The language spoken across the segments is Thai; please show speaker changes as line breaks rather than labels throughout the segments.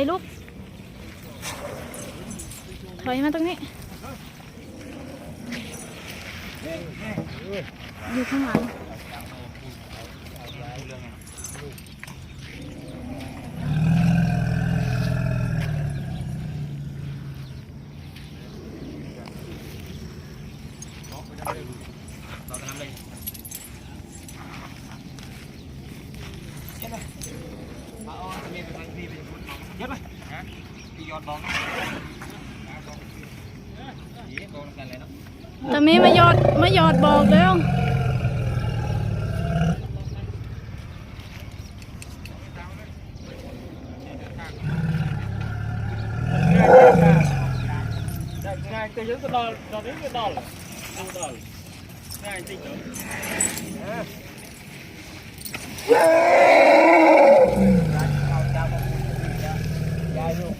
อยลูก ถอยมาตรงนี้ อยู่ข้างหลัง
เยอะไหมที่ยอดบองนี่บองกันเลย เนาะ
ตอนนี้มาหยอดมาหยอดบอกแล้ว
ง่ายแต่ยังก็ดอลดอลนี้ก็ดอลดูดอลง่ายจริงเหรอ
มานะ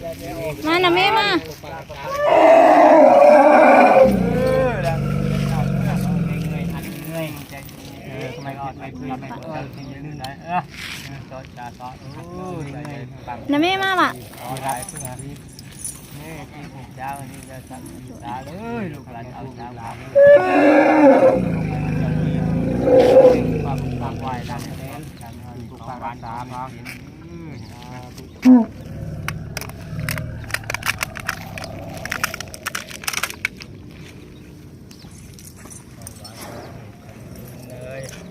แมา
หนเออต่อจ่าต่อโอ้ยปัง
นะแม่มาล่ะ
อ๋อได้เพิ่งอาทิตย์นี่ที่ผมานี่ะสั่งตาเลยลูกหนเอาเมาความความไหวด้านนี้การถูกความบ้านตามมาเห็นเลย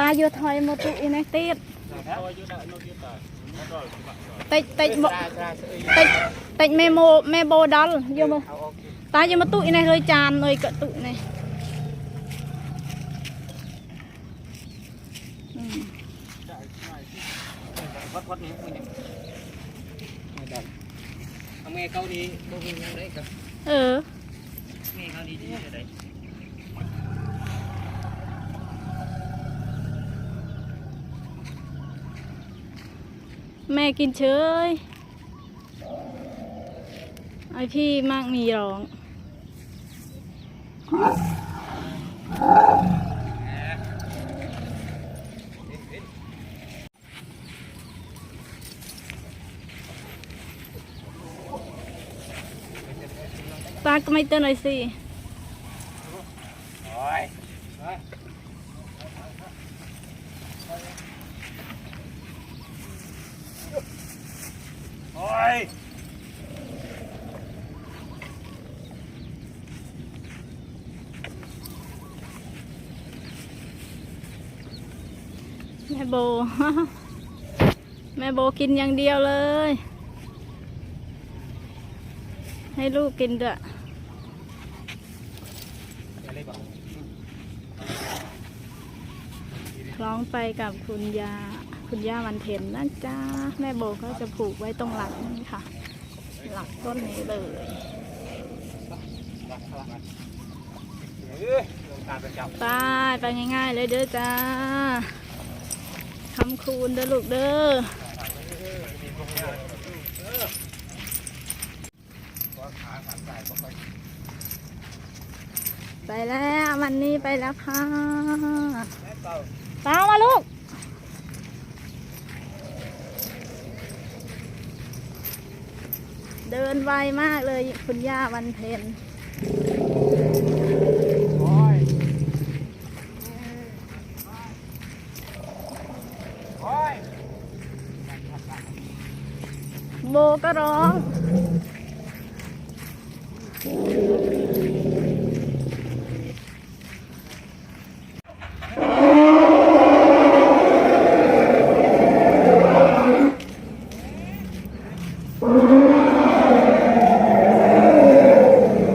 តាយកថយមកទូអីនេះទៀតតិចតិចមកតិចតិច
មេម៉ូមេបូដល់យកមកតាយកមកទូអីនេះលើចានអុយកទូនេះវត្តវត្តនេះមួយនេះដល់អមេកោនេះបងវិញយ៉ាងដែរកអឺមេកោនេះដែរ กิน
เฉ
ยไอพี่มากมีร้องตาก็ไม่เตือนหน่อยสิ
โอ้ยโอ้ย
แม่โบ แม่โบกินอย่างเดียวเลย ให้ลูกกินด้วย
อะไรบ้าง
คล้องไปกับคุณยา คุณย่าวันเพ็ญนะจ๊ะแม่โบก็จะผูกไว้ตรงหลังนี่ค่ะ หลักต้นนี้เลย
ตาประจำ
ไปไปง่ายๆเลยเด้อจ้าคำคูณเด้อลูกเด้อไปแล้ววันนี้ไปแล้วค่ะตามาลูก เดินไวมากเลยคุณย่าวันเพ็ญ
โอ้ยโอ้ย
โบก็ร้อง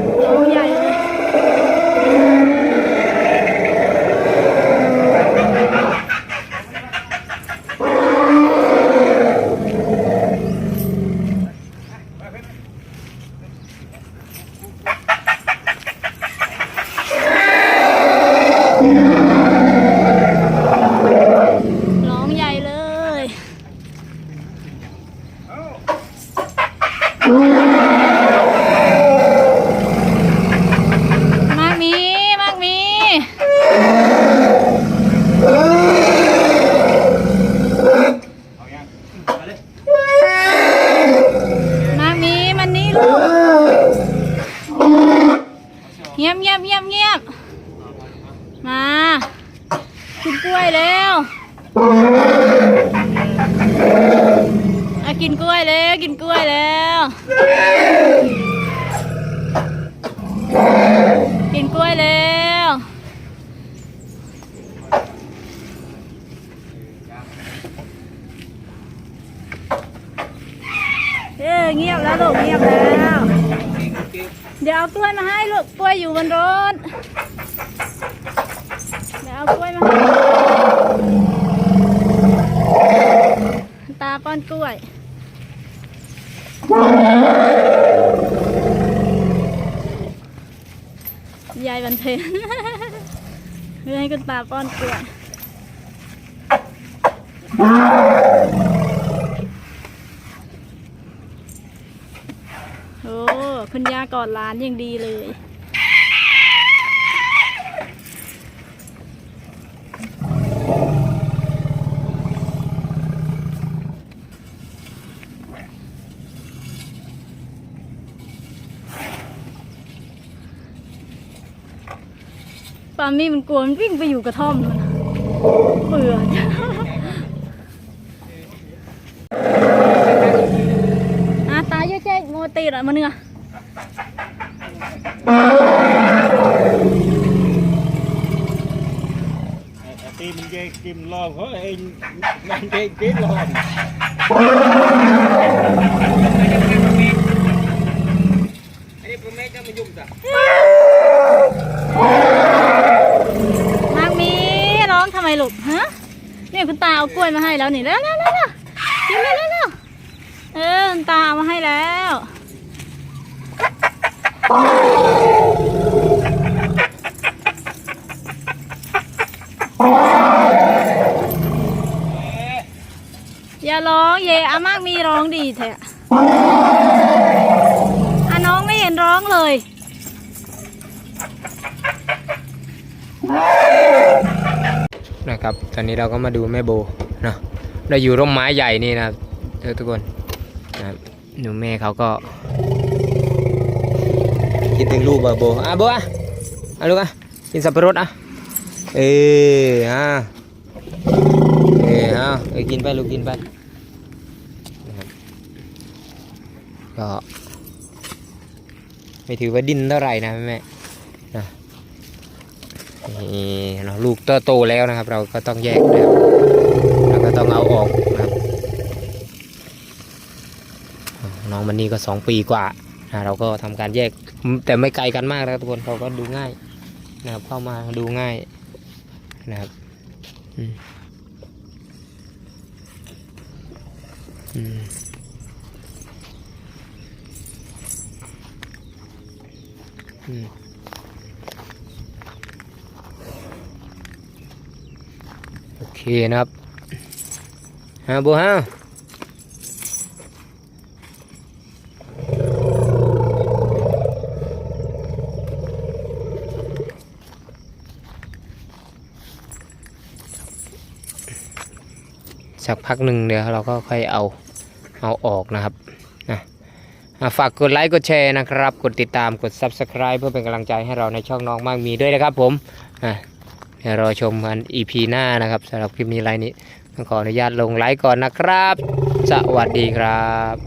โอ้ใหญ่เลย มากมีมากมีมากมีมันนี่ลูกเงียบเงียบเงียบเงียบมากินกล้วยเร็วอะ กินกล้วยเร็วกินกล้วยเร็วกินกล้วยเร็วเออเงียบแล้วลูกเงียบแล้ว เดี๋ยวเอากล้วยมาให้ลูกกล้วยอยู่บนรถ เดี๋ยวเอากล้วยมาให้ตาป้อนกล้วย ยายบัน เทนเพื่อให้คุณตาป้อนเกลือโอ้คุณย่ากอดร้านอย่างดีเลย ปามี่มันกลัวมันวิ่งไปอยู่กระท่อมมันน่ะเบื่ออาตายเยอะแจ๊โมตีละมันเนื้อ
ตีมันเกกิมลองเขาเองมันเกกิมลองอันนี้ผมไม่จะมายุ่งจ้ะ
มากมีร้องทำไม ลูกฮะเนี่ยคุณตาเอากล้วยมาให้แล้วนี่แล้วแล้วแล้วกินเลยแล้วแล้วเออคุณตาเอามาให้แล้วอย่าร้องเยอามากมีร้องดีแท้อะน้องไม่เห็นร้องเลย
นะครับ ตอนนี้เราก็มาดูแม่โบเนาะเราอยู่ร่มไม้ใหญ่นี่นะทุกคนนะหนูแม่เขาก็คิดถึงลูกบ่โบอะโบอะอะลูกอะกินสับปะรดอะเอออะเอออะเออกินไปลูกกินไปก็ไม่ถือว่าดิ้นเท่าไหร่นะแม่ นี่เนาะลูกโตโตแล้วนะครับ เราก็ต้องแยกแล้วเราก็ต้องเอาออกนะครับน้องมันนี่ก็สองปีกว่านะเราก็ทำการแยกแต่ไม่ไกลกันมากนะครับทุกคนเขาก็ดูง่ายนะครับเข้ามาดูง่ายนะครับอืมอืมอืม โอเคนะครับฮะบัวฮะสักพักหนึ่งเดี๋ยวเราก็ค่อยเอาเอาออกนะครับนะฝากกดไลค์กดแชร์นะครับ กดติดตามกด Subscribe เพื่อเป็นกำลังใจให้เราในช่องน้องมากมีด้วยนะครับผมอะ เดี๋ยวรอชมกันอีพีหน้านะครับสำหรับคลิปนี้ไลน์นี้ต้องขออนุญาตลงไลค์ก่อนนะครับ สวัสดีครับ